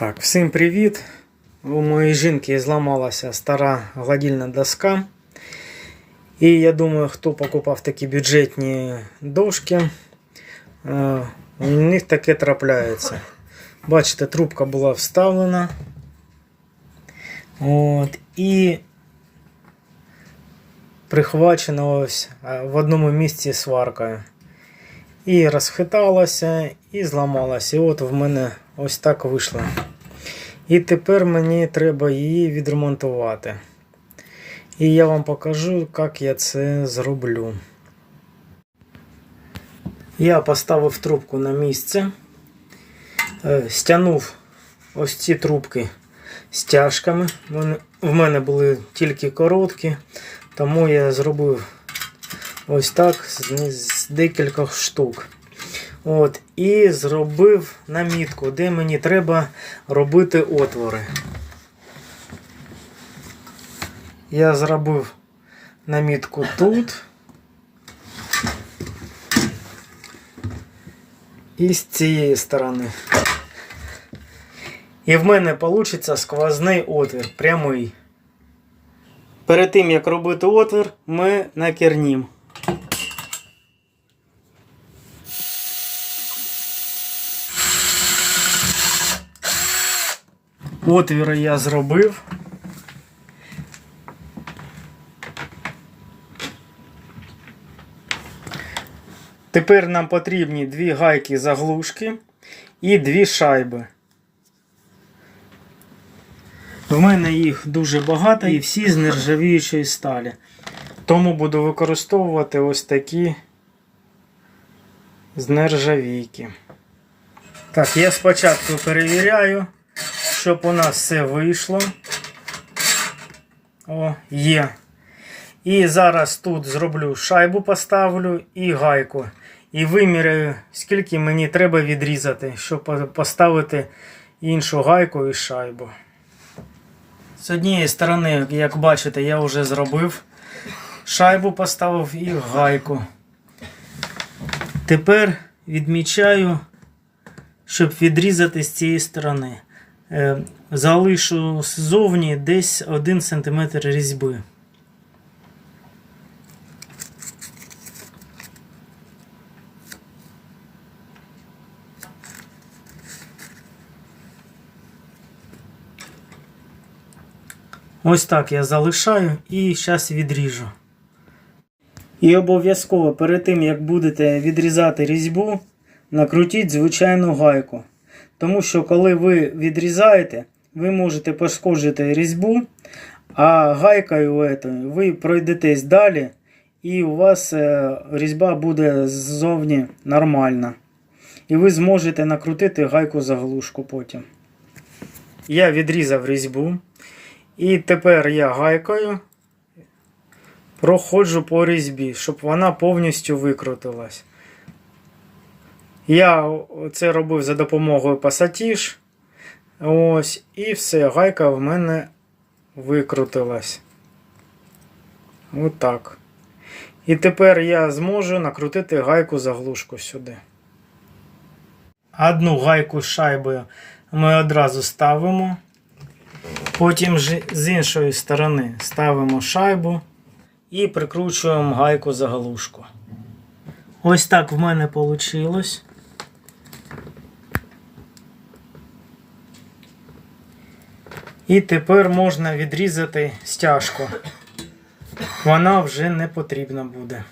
Так, всім привіт! У моєї жінки зламалася стара гладільна доска. І я думаю, хто покупав такі бюджетні дошки, е, у них таке трапляється. Бачите, трубка була вставлена. От, і прихвачена ось е, в одному місці сваркою. І розхиталася, і зламалася. І от в мене ось так вийшло. І тепер мені треба її відремонтувати. І я вам покажу, як я це зроблю. Я поставив трубку на місце, е, стягнув ось ці трубки стяжками. В мене були тільки короткі, тому я зробив ось так з, декількох штук. От, і зробив намітку, де мені треба робити отвори. Я зробив намітку тут. І з цієї сторони. І в мене вийде сквозний отвір, прямий. Перед тим як робити отвір, ми накернім. Отвір я зробив. Тепер нам потрібні дві гайки заглушки і дві шайби. В мене їх дуже багато і всі з нержавіючої сталі. Тому буду використовувати ось такі з нержавійки. Так, я спочатку перевіряю, щоб у нас все вийшло. О, є. І зараз тут зроблю шайбу, поставлю і гайку. І виміряю, скільки мені треба відрізати, щоб поставити іншу гайку і шайбу. З однієї сторони, як бачите, я вже зробив. Шайбу поставив і гайку. Тепер відмічаю, щоб відрізати з цієї сторони. Е, Залишу ззовні десь 1 см різьби. Ось так я залишаю і зараз відріжу. І обов'язково перед тим, як будете відрізати різьбу, накрутіть звичайну гайку. Тому що коли ви відрізаєте, ви можете пошкоджити різьбу, а гайкою ви пройдетесь далі, і у вас е, різьба буде ззовні нормальна. І ви зможете накрутити гайку заглушку потім. Я відрізав різьбу. І тепер я гайкою проходжу по різьбі, щоб вона повністю викрутилась. Я це робив за допомогою пасатіж. Ось, і все, гайка в мене викрутилась. Отак. І тепер я зможу накрутити гайку заглушку сюди. Одну гайку з шайбою ми одразу ставимо. Потім з іншої сторони ставимо шайбу і прикручуємо гайку заглушку. Ось так в мене вийшло. І тепер можна відрізати стяжку. Вона вже не потрібна буде.